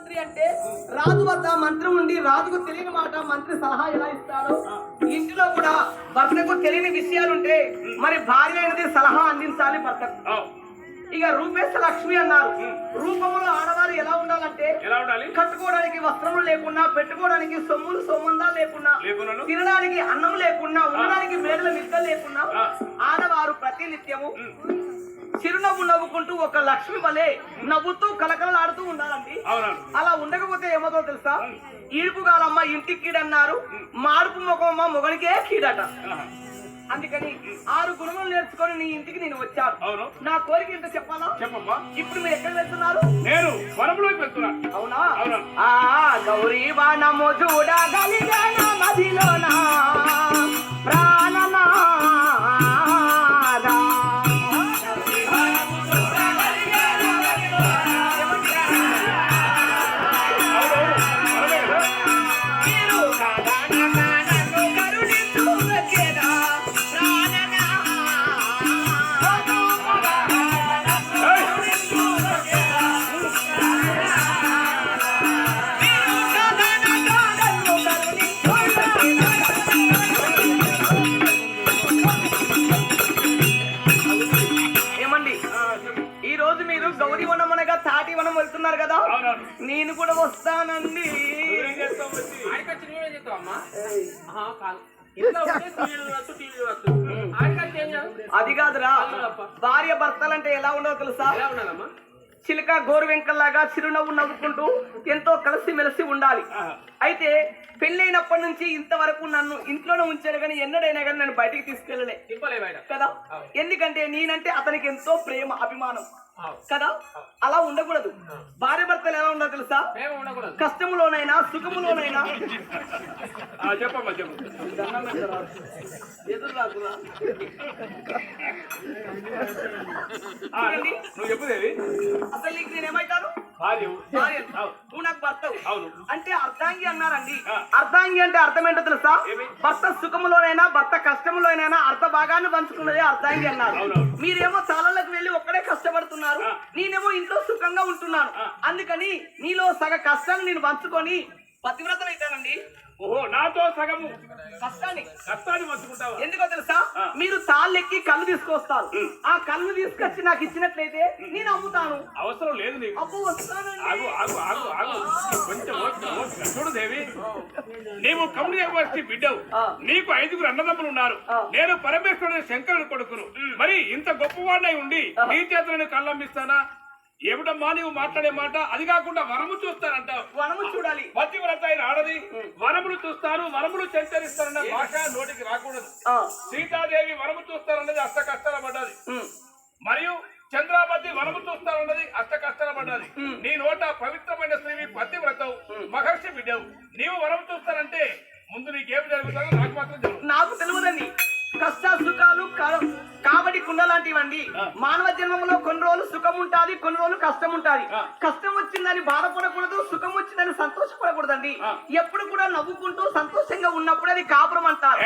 మంత్రి అంటే రాజు వద్ద మంత్రి ఉండి రాజుకు తెలియని మాట మంత్రి సలహా ఎలా ఇస్తాడో? ఇంటిలో కూడా భర్తకు తెలియని విషయాలుంటే మరి భార్య అనేది సలహా అందించాలి భర్తకు. ఇక రూపేశ లక్ష్మి అన్నారు. రూపంలో ఆడవారు ఎలా ఉండాలంటే ఎలా ఉండాలి? కట్టుకోవడానికి వస్త్రములు లేకుండా పెట్టుకోవడానికి సొమ్ములు సొమ్మందాలు లేకుండా తినడానికి అన్నం లేకుండా ఉండడానికి మేడల మిద్దలు లేకుండా. ఆడవారు ప్రతి నిత్యము చిరునవ్వు నవ్వుకుంటూ ఒక లక్ష్మి వలె నవ్వుతూ కలకలలాడుతూ ఉండాలండి. అలా ఉండకపోతే ఏమవుతుందో తెలుసా? ఈడుపు కాలమ్మ ఇంటికి కీడన్నారు మాడుపు ముఖమమ్మ మొగనికే కీడట. అందుకని ఆరు గుణములు నేర్చుకొని నీ ఇంటికి నేను వచ్చాను. అవును. నా కోరిక ఏంటో చెప్పాలా? చెప్పమ్మా. ఇప్పుడు మీరు ఎక్కడ వెళ్తున్నారు? నేను వనంలోకి వెళ్తున్నా అవునా? అవును. ఆ గౌరీ బాణము చూడగలిగిన మదిలోన ఆడికొచ్చి ఏం చేయాలి? అది కాదురా భార్య భర్తలంటే ఎలా ఉండదో తెలుసా? ఎలా ఉండాలమ్మా? చిలుక గోరు వెంకల్లాగా చిరునవ్వు నవ్వుకుంటూ ఎంతో కలిసి మెలిసి ఉండాలి. అయితే పెళ్ళైనప్పటి నుంచి ఇంతవరకు నన్ను ఇంట్లోనే ఉంచాడు కానీ ఎన్నడైనా కానీ నన్ను బయటికి తీసుకెళ్ళలే. కదా? ఎందుకంటే నేనంటే అతనికి ఎంతో ప్రేమ అభిమానం. కదా? అలా ఉండకూడదు. భార్య భర్తలు ఎలా ఉండదు తెలుసా. కష్టములోనైనా సుఖములోనైనా. చెప్పమ్మా చెప్పు. ఎదురు రాకురా. అసలు నీకు నేనేమైతాను. నువ్వు నాకు భర్తవు అంటే అర్ధాంగి అన్నారండి. అర్ధాంగి అంటే అర్థం ఏంటో తెలుసా? భర్త సుఖములోనైనా భర్త కష్టములోనైనా అర్ధ భాగాన్ని పంచుకున్నదే అర్ధాంగి అన్నారు. మీరేమో చాలలకు వెళ్ళి ఒక్కడే కష్టపడుతున్నారు. నేనేమో ఇంట్లో సుఖంగా ఉంటున్నాను. అందుకని నీలో సగ కష్టాన్ని నేను పంచుకొని పతివ్రతనైతానండి ఓహో నాతో సగము. కష్టాన్ని. కష్టాన్ని పంచుకుంటావా ఎందుకో తెలుసా. మీరు తాళ్ళెక్కి కళ్ళు తీసుకొస్తారు. ఆ కళ్ళు తీసుకొచ్చి నాకు ఇచ్చినట్లయితే నేను అమ్ముతాను. అవసరం లేదు నీకు. అప్పు వస్తానండి. ఆగు ఆగు ఆగు ఆగు. కొంచెం. చూడు దేవి నీవు కమ్యూని యూనివర్సిటీ బిడ్డవు. నీకు ఐదుగురు అన్నదమ్ములు ఉన్నారు. నేను పరమేశ్వరుని శంకరుని కొడుకును. మరి ఇంత గొప్పవాడినై ఉండి. నీ చేతులను కళ్ళంపిస్తానా? ఏమిటమ్మా నీవు మాట్లాడే మాట? అది కాకుండా వరము చూస్తానంటావు. వనము చూడాలి. పతివ్రత ఆడది వరములు చూస్తాను వరములు సంచరిస్తారన్న భాష నోటికి రాకూడదు. సీతాదేవి వరము చూస్తారన్నది అష్ట కష్టాల పడ్డది. మరియు చంద్రావతి వనము చూస్తానన్నది అష్ట కష్టాల పడ్డది మ్. నీ నోట పవిత్రమైన స్త్రీవి పతివ్రతవు మహర్షి బిడ్డవు నీవు వరం చూస్తానంటే ముందు నీకేమి జరుగుతుందో నాకు మాత్రం నాకు తెలియదండి. కష్ట సుఖాలు కా- కాబట్టి కుండ లాంటివండి. మానవ జన్మంలో కొన్ని రోజులు సుఖం ఉంటుంది కొన్ని రోజులు కష్టం ఉంటుంది. కష్టం వచ్చిందని బాధపడకూడదు సుఖం వచ్చిందని సంతోషపడకూడదండి. ఎప్పుడు కూడా నవ్వుకుంటూ సంతోషంగా ఉన్నప్పుడు అది కాపురం అంటారు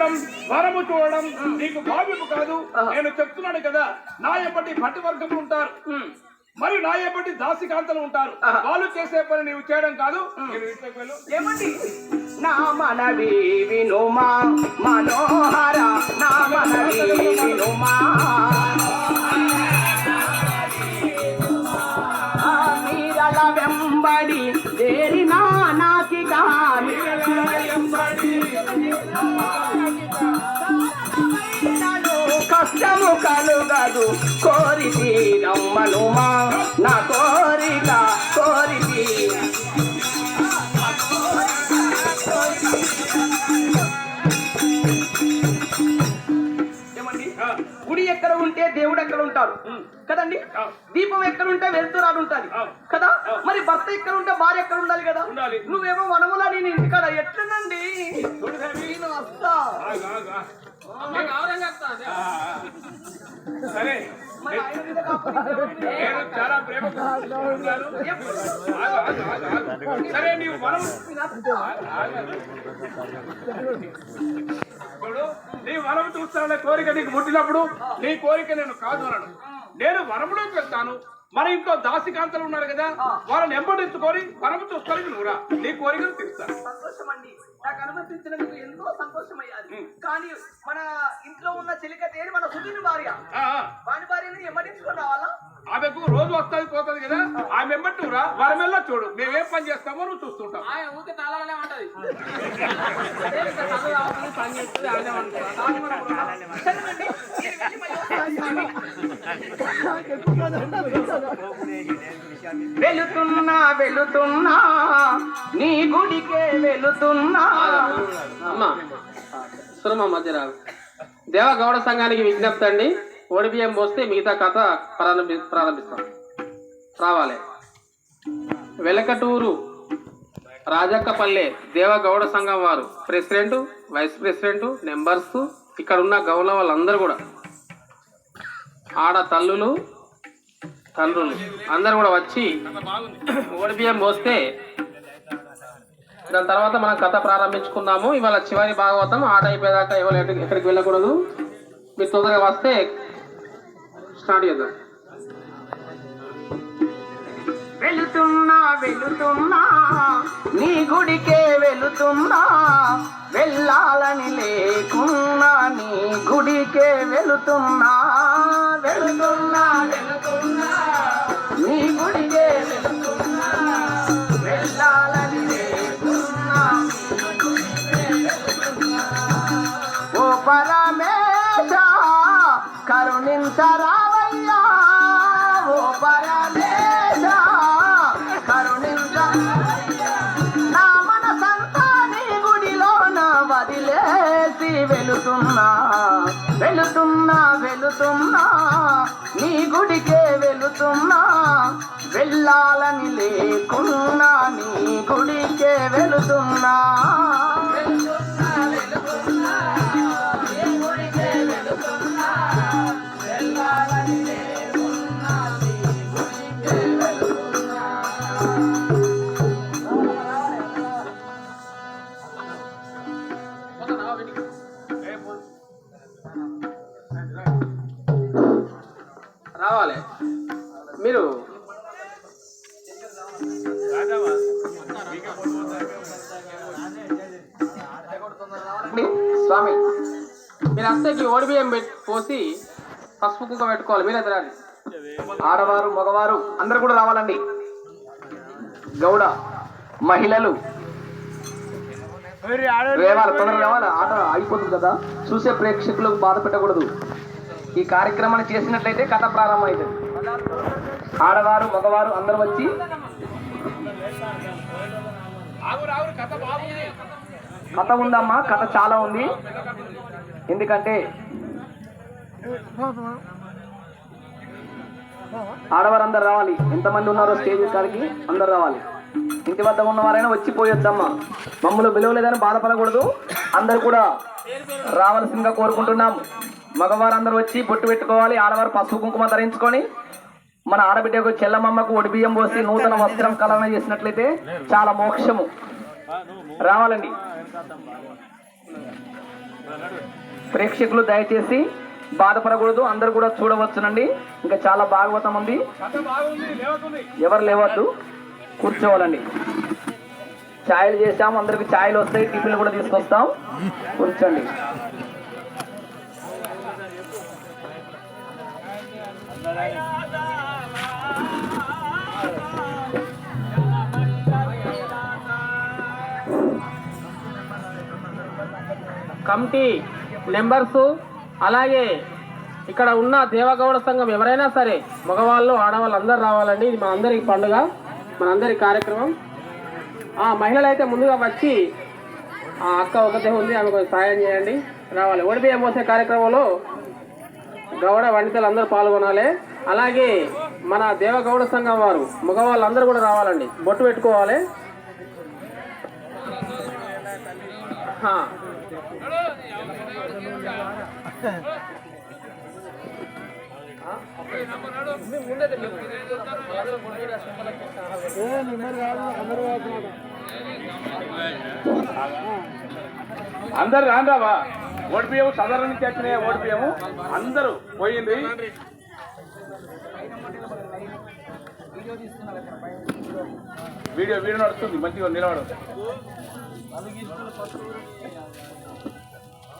తిరగడం వరము చూడడం నీకు భావ్యము కాదు. నేను చెప్తున్నాను కదా నా ఎప్పటి భట్టి వర్గములు ఉంటారు. మరి నా ఎప్పటి దాసికాంతలు ఉంటారు. వాళ్ళు చేసే పని నీవు చేయడం కాదు. ఏమండి? నా మనవి వినుమా మనోహర నా మనవి వినుమా వెంబడి కలుగదు కోరి తీరమ్మనుమా నా కోరిక కోరి గుడి ఎక్కడ ఉంటే దేవుడు ఎక్కడ ఉంటారు కదండి? దీపం ఎక్కడ ఉంటే వెళ్తురాడు ఉంటుంది. కదా? మరి భర్త ఎక్కడ ఉంటే భార్య ఎక్కడ ఉండాలి కదా? నువ్వేమో వనములా నేను ఇంటికాడ ఎట్లనండి? నేను వస్తా. సరే. నేను చాలా ప్రేమ సరే నీవు మనం ఇప్పుడు నీ వరం చూస్తాననే కోరిక నీకు ముట్టినప్పుడు నీ కోరిక నేను కాదు అనను నేను వరములోకి వెళ్తాను. మన ఇంట్లో దాసికాంతలు ఉన్నారు కదా వాళ్ళని ఎంబడించుకొని వరము చూసుకొని నువ్వురా నీ కోరికను తీరుస్తాను అనుమతించినందుకు ఎంతో సంతోషం అయ్యాది కానీ మన ఇంట్లో ఉన్న చెలికతేని మన సుధీని భార్య. వాని భార్యని ఎమ్మడించుకొని రావాలా ఆమెకు రోజు వస్తుంది పోతుంది కదా? ఆమె నువ్వురా వరమెల్లా చూడు మేమేం పని చేస్తామో నువ్వు చూస్తుంటావు. ఆయన ఊరికే తలగానే ఉంటది. సరేనండి, వెళుతున్నా వెళుతున్నా నీ గుడికే వెళుతున్నా. అమ్మా సురమ మధ్యరావు దేవగౌడ సంఘానికి విజ్ఞప్తి అండి. ఓడిబియ్యం పోస్తే మిగతా కథ ప్రారంభి ప్రారంభిస్తాం. రావాలి. వెలకటూరు రాజక్కపల్లె దేవగౌడ సంఘం వారు ప్రెసిడెంట్ వైస్ ప్రెసిడెంట్ నెంబర్స్ ఇక్కడ ఉన్న గౌరవ వాళ్ళందరూ కూడా. ఆడ తల్లులు తండ్రులు. అందరు కూడా వచ్చి ఓడిబియ్యం పోస్తే దాని తర్వాత మనం కథ ప్రారంభించుకుందాము. ఇవాళ చివరి భాగవతం ఆట అయిపోయేదాకా ఇవాళ ఎక్కడికి వెళ్ళకూడదు. మీరు తొందరగా వస్తే స్టార్ట్ చేద్దాం. వెళుతున్నా వెళుతున్నా నీ గుడికే వెళుతున్నా వెళ్ళాలని లేకున్నా నీ గుడికే వెళుతున్నా. వెళుతున్నా వెళుతున్నా. నీ గుడికే వెళుతున్నా. వెళ్ళాలని ఓ పరమేశ కరుణించరావయ్యా. ఓ పరమేశ కరుణించ నా మనసంతా నీ వదిలేసి వెళుతున్నా. వెళుతున్నా నీ గుడికే వెళుతున్నా వెళ్ళాలని లేకున్నా నీ గుడికే వెళుతున్నా. రావాలి మీరు? స్వామి మీరు అత్తకి పెట్టి పోసి పసుపు కుంకుమ పెట్టుకోవాలి. మీరే తినాలి ఆడవారు మగవారు అందరు కూడా రావాలండి. గౌడ మహిళలు. రేవాలి తొందరగా రావాలి. ఆట అయిపోతుంది కదా. చూసే ప్రేక్షకులకు బాధ పెట్టకూడదు. ఈ కార్యక్రమాన్ని చేసినట్లయితే కథ ప్రారంభం అవుతుంది ఆడవారు మగవారు అందరు వచ్చి కథ ఉందమ్మా కథ చాలా ఉంది. ఎందుకంటే ఆడవారు అందరు రావాలి. ఎంతమంది ఉన్నారో స్టేజ్ కాడికి అందరు రావాలి. ఇంటి వద్ద ఉన్నవారైనా వచ్చి పోయొద్దమ్మా. మమ్మల్ని పిలవలేదని బాధపడకూడదు. అందరు కూడా రావాల్సిందిగా కోరుకుంటున్నాం మగవారు అందరూ వచ్చి బొట్టు పెట్టుకోవాలి ఆడవారు పసుపు కుంకుమ ధరించుకొని మన ఆడబిడ్డకు చెల్లమ్మమ్మకు ఒడిబియ్యం పోసి నూతన వస్త్రం కలన చేసినట్లయితే చాలా మోక్షము. రావాలండి. ప్రేక్షకులు దయచేసి బాధపడకూడదు అందరు కూడా చూడవచ్చునండి. ఇంకా చాలా భాగవతం ఉంది. ఎవరు లేవద్దు కూర్చోవాలండి. ఛాయలు చేసాము అందరికి ఛాయలు వస్తాయి టిఫిన్లు కూడా తీసుకొస్తాం. కూర్చోండి. కమిటీ మెంబర్స్ అలాగే ఇక్కడ ఉన్న దేవగౌడ సంఘం ఎవరైనా సరే మగవాళ్ళు ఆడవాళ్ళు అందరు రావాలండి. ఇది మనందరి పండుగ మనందరి కార్యక్రమం. ఆ మహిళలు అయితే ముందుగా వచ్చి ఆ అక్క ఒకతే ఉంది ఆమె కొంచెం సాయం చేయండి. రావాలి. ఓడిపిఎం పోసే కార్యక్రమంలో గౌడ వండితలు అందరూ పాల్గొనాలి. అలాగే మన దేవగౌడ సంఘం వారు మగవాళ్ళందరూ కూడా రావాలండి. బొట్టు పెట్టుకోవాలి. అందరు రాండావా ఓడిపోయాము సాధారణ నుంచి ఓడిపోయాము అందరూ పోయింది. వీడియో వీడియో నడుస్తుంది మంచిగా నిలబడు.